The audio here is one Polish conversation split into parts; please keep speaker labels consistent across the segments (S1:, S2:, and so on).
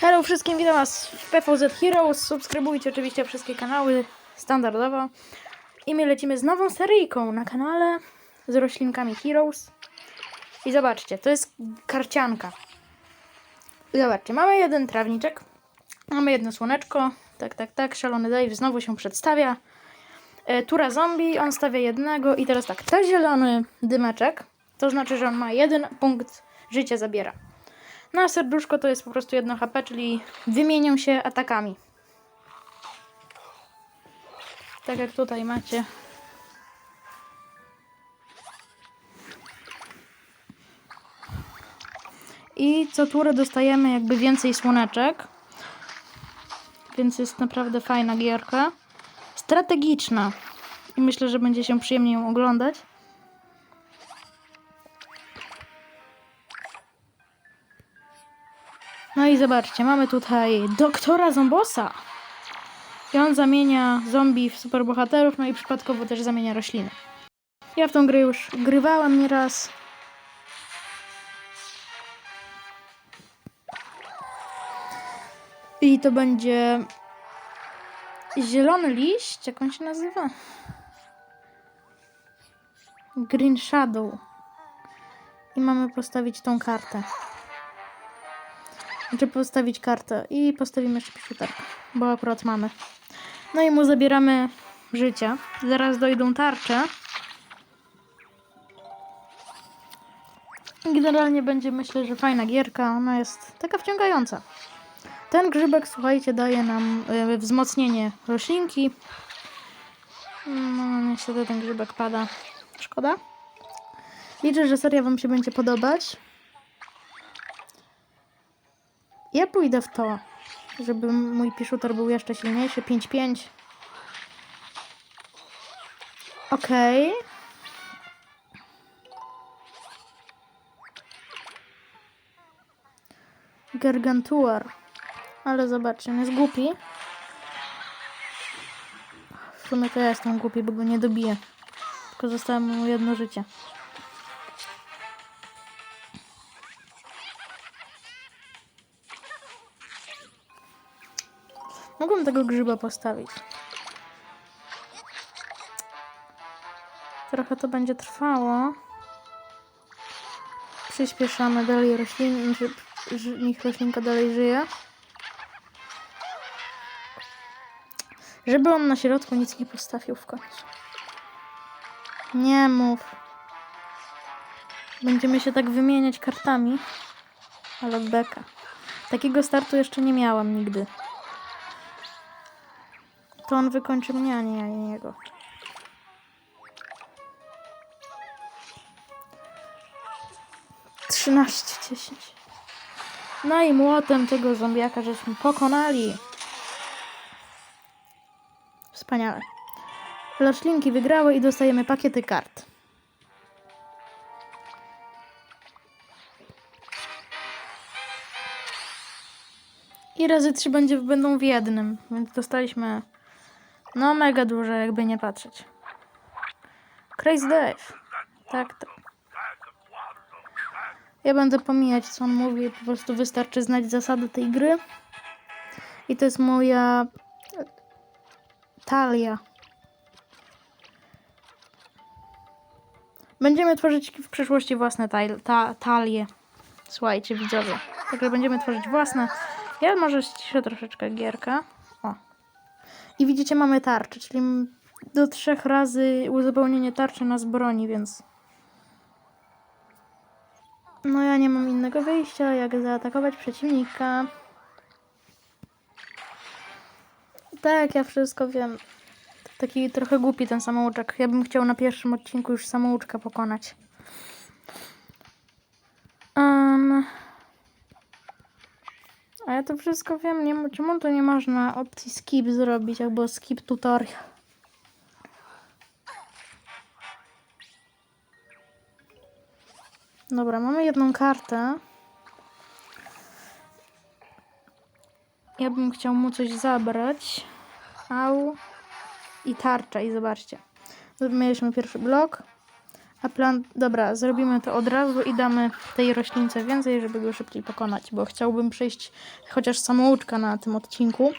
S1: Hello wszystkim, witam was w PVZ Heroes. Subskrybujcie oczywiście wszystkie kanały standardowo. I my lecimy z nową seryjką na kanale z roślinkami Heroes. I zobaczcie, to jest karcianka. Zobaczcie, mamy jeden trawniczek, mamy jedno słoneczko. Tak, tak, tak, szalony Dave znowu się przedstawia. E, Tura zombie, on stawia jednego i teraz tak, ten zielony dymeczek, to znaczy, że on ma jeden punkt życia zabiera. No a serduszko to jest po prostu jedno HP, czyli wymienią się atakami. Tak jak tutaj macie. I co turę dostajemy jakby więcej słoneczek. Więc jest naprawdę fajna gierka. Strategiczna. I myślę, że będzie się przyjemnie ją oglądać. No i zobaczcie, mamy tutaj doktora Zombosa. I on zamienia zombie w superbohaterów, no i przypadkowo też zamienia rośliny. Ja w tą grę już grywałem nieraz. I to będzie zielony liść, jak on się nazywa? Green Shadow. I mamy postawić tą kartę. Znaczy postawić kartę i postawimy jeszcze piszuterkę, bo akurat mamy. No i mu zabieramy życia. Zaraz dojdą tarcze. Generalnie będzie myślę, że fajna gierka. Ona jest taka wciągająca. Ten grzybek, słuchajcie, daje nam e, wzmocnienie roślinki. No, niestety ten grzybek pada. Szkoda. Liczę, że seria Wam się będzie podobać. Ja pójdę w to, żeby mój piszuter był jeszcze silniejszy. 5-5. Okej. Gargantuar. Ale zobaczcie, on jest głupi. W sumie to ja jestem głupi, bo go nie dobiję. Tylko zostało mu jedno życie. Tego grzyba postawić. Trochę to będzie trwało. Przyspieszamy dalej roślin, że, że niech roślinka dalej żyje. Żeby on na środku nic nie postawił w końcu. Nie mów. Będziemy się tak wymieniać kartami. Ale beka. Takiego startu jeszcze nie miałam nigdy. To on wykończy mnie, a nie ja jego. Trzynaście, dziesięć. No i młotem tego zombiaka żeśmy pokonali. Wspaniale. Roślinki wygrały i dostajemy pakiety kart. I razy trzy będzie, będą w jednym, więc dostaliśmy no mega dużo, jakby nie patrzeć. Crazy Dave. Tak, tak. Ja będę pomijać, co on mówi, po prostu wystarczy znać zasady tej gry. I to jest moja talia. Będziemy tworzyć w przyszłości własne ta talie. Słuchajcie, widzowie. Także będziemy tworzyć własne. Ja może ściszę troszeczkę gierkę. I widzicie, mamy tarczę, czyli do trzech razy uzupełnienie tarczy nas broni, więc... No ja nie mam innego wyjścia, jak zaatakować przeciwnika. Tak, ja wszystko wiem. Taki trochę głupi ten samouczek. Ja bym chciał na pierwszym odcinku już samouczka pokonać. Um, a ja to wszystko wiem. Nie, czemu to nie można opcji skip zrobić albo skip tutorial? Dobra, mamy jedną kartę. Ja bym chciał mu coś zabrać. Au. I tarcza, i zobaczcie. Mieliśmy pierwszy blok. A plan, dobra, zrobimy to od razu i damy tej roślince więcej, żeby go szybciej pokonać, bo chciałbym przejść chociaż samouczka na tym odcinku.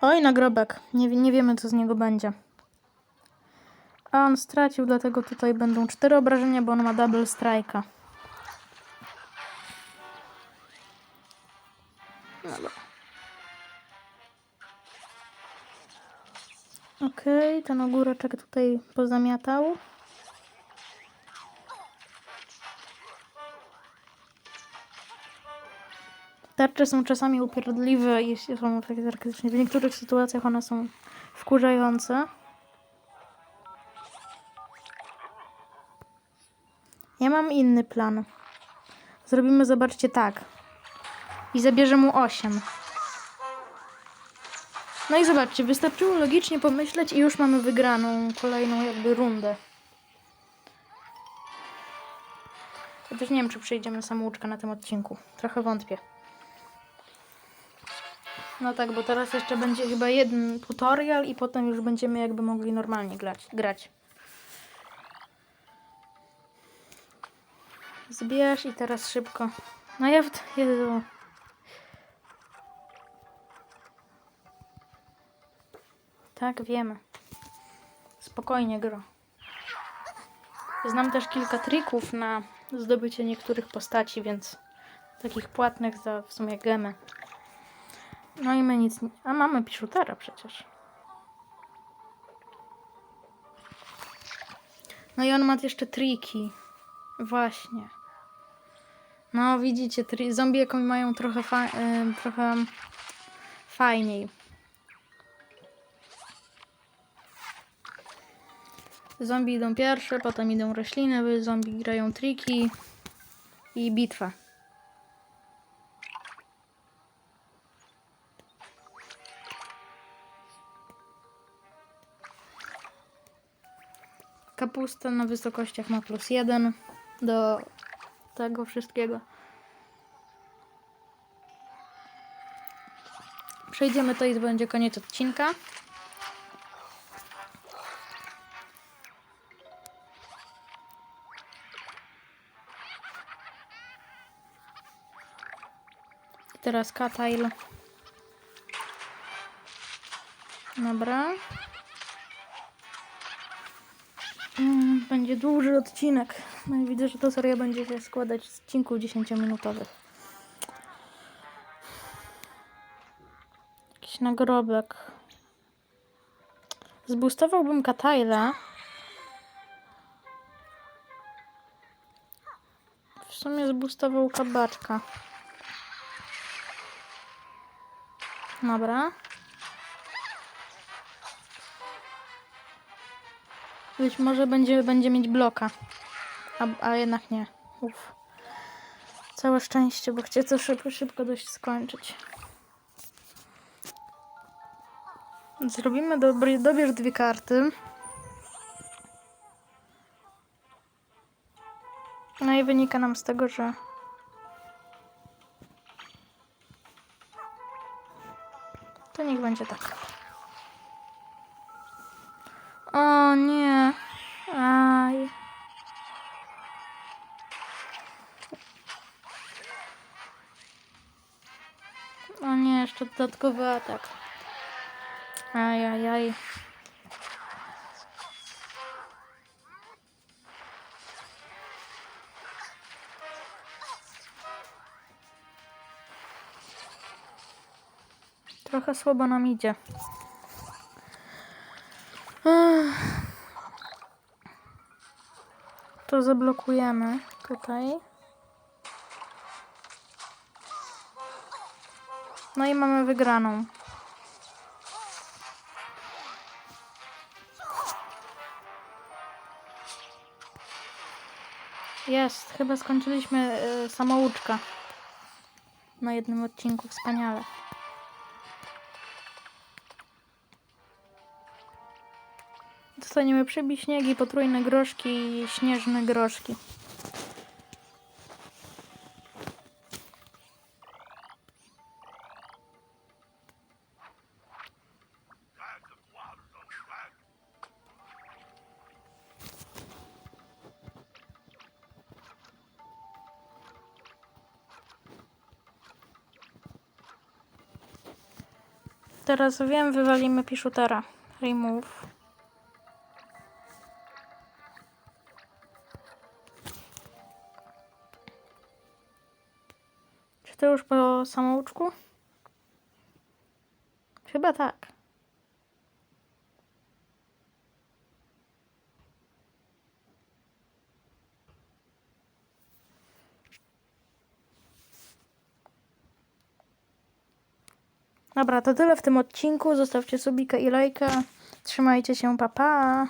S1: Oj, nagrobek. Nie, nie wiemy, co z niego będzie. A on stracił, dlatego tutaj będą cztery obrażenia, bo on ma double strike'a. Okej, ten ogóreczek tutaj pozamiatał. Tarcze są czasami upierdliwe i są efekty sarkastyczne. W niektórych sytuacjach one są wkurzające. Ja mam inny plan. Zrobimy, zobaczcie, tak. I zabierze mu 8. No i zobaczcie, wystarczyło logicznie pomyśleć i już mamy wygraną kolejną jakby rundę. Chociaż nie wiem, czy przejdziemy samouczka na tym odcinku. Trochę wątpię. No tak, bo teraz jeszcze będzie chyba jeden tutorial i potem już będziemy jakby mogli normalnie grać. Zbierz i teraz szybko. No ja. Jezu. Tak, wiemy. Spokojnie, gro. Znam też kilka trików na zdobycie niektórych postaci, więc takich płatnych za w sumie gemy. No i my nic nie... A mamy piszutera przecież. No i on ma jeszcze triki. Właśnie. No widzicie, tri... zombie jaką mają trochę, fa... trochę fajniej. Zombie idą pierwsze, potem idą rośliny, zombie grają triki i bitwa. Kapusta na wysokościach ma plus jeden do tego wszystkiego. Przejdziemy to i to będzie koniec odcinka. Teraz Katail. Dobra. Mm, Będzie dłuży odcinek. No i widzę, że ta seria będzie się składać z odcinków 10-minutowych. Jakiś nagrobek. Zbustowałbym Kataila. W sumie zbustował kabaczka. Dobra. Być może będzie, będzie mieć bloka. A, a jednak nie. Uf. Całe szczęście, bo chcę to szybko, szybko dość skończyć. Zrobimy dobry, dobierz dwie karty. No i wynika nam z tego, że będzie tak. O nie. Aj. O nie, jeszcze dodatkowy atak. Aj, aj, aj. Trochę słabo nam idzie. To zablokujemy tutaj. No i mamy wygraną. Jest, chyba skończyliśmy y, samouczka na jednym odcinku. Wspaniale. dostaniemy przebić śniegi, potrójne groszki i śnieżne groszki. Teraz wiem, wywalimy piszutera. Remove. Już po samouczku? Chyba tak. Dobra, to tyle w tym odcinku. Zostawcie subika i lajka. Trzymajcie się, pa pa.